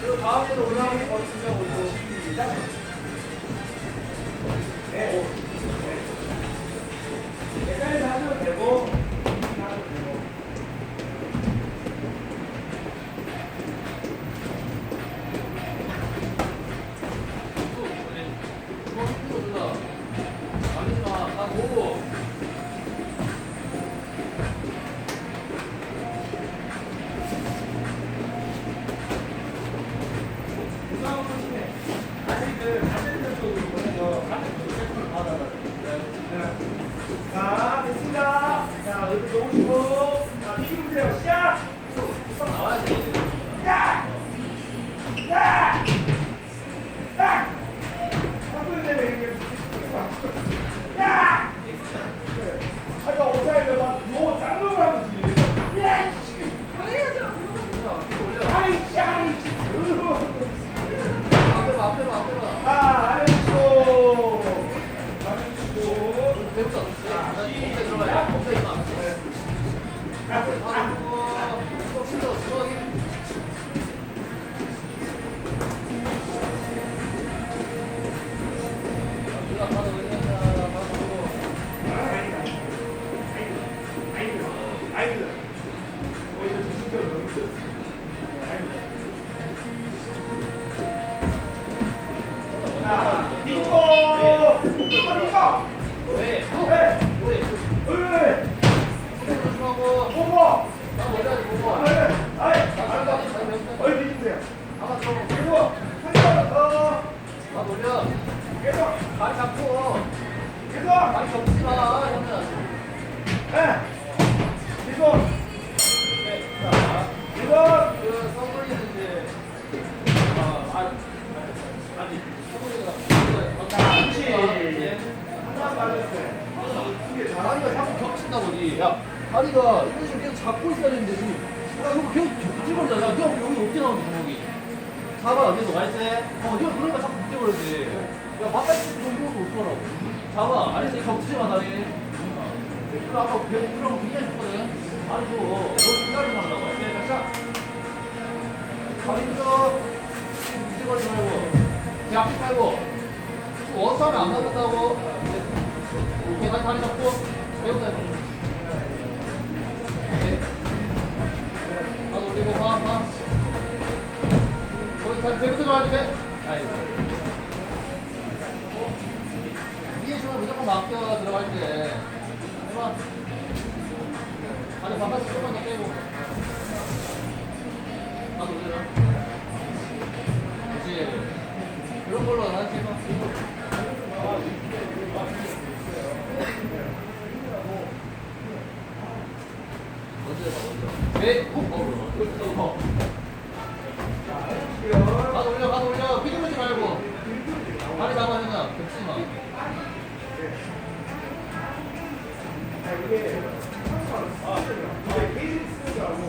그리고 다음에도 올라오는 거 진짜 올고. 계속! 다리 접지 마. 이게 다리가 자꾸 겹친다고 니. 야, 다리가 이런 식으로 계속 잡고 있어야 되는데 니. 야, 이거 계속 뒤집어져. 야, 형 여기 어떻게 나오는 구멍이? 잡아, 계속 알지? 어, 형 그러니까 자꾸 뒤집어지지. 야, 좀 이러고 어떡하라고. 잡아, 알지? 겹치지 마, 다리. 그래, 아까 계속 그러면 굉장히 좋거든. 다리 줘. 너 기다리지 말라고. 알지? 자, 다리 줘. 뒤집어지지 말고. 배 앞에 깔고. 어서 하면 안 맞는다고. 오케이, 다시 다리 잡고. 해봐. 오케이. 나도 올리고, 봐, 봐. 거기 다시 배우다 줘야지, 배. 아이고. 위에 주면 무조건 맡겨, 들어갈 때. 해봐. 아니, 바깥에 조금만 더 빼고. 나도 올려라. 그렇지. 그런 걸로. 먼저 해봐, 먼저. 네, 어, 어, 어, 어. 가도 올려, 가도 올려. 휘두르지 말고. 다리 잡아, 형아. 겹치지 마. 아, 이게 케이지 쓰는 줄 알고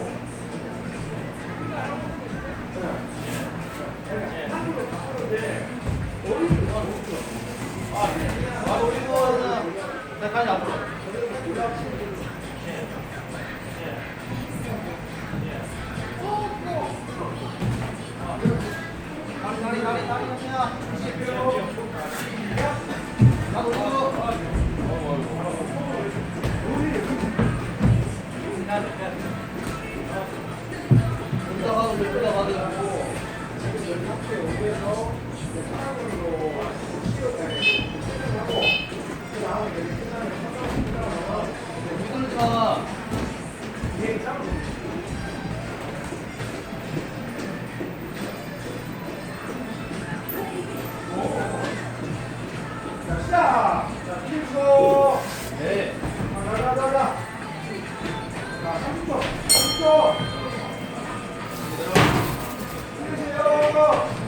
네. 자. 자, 30초, 30초. Vamos!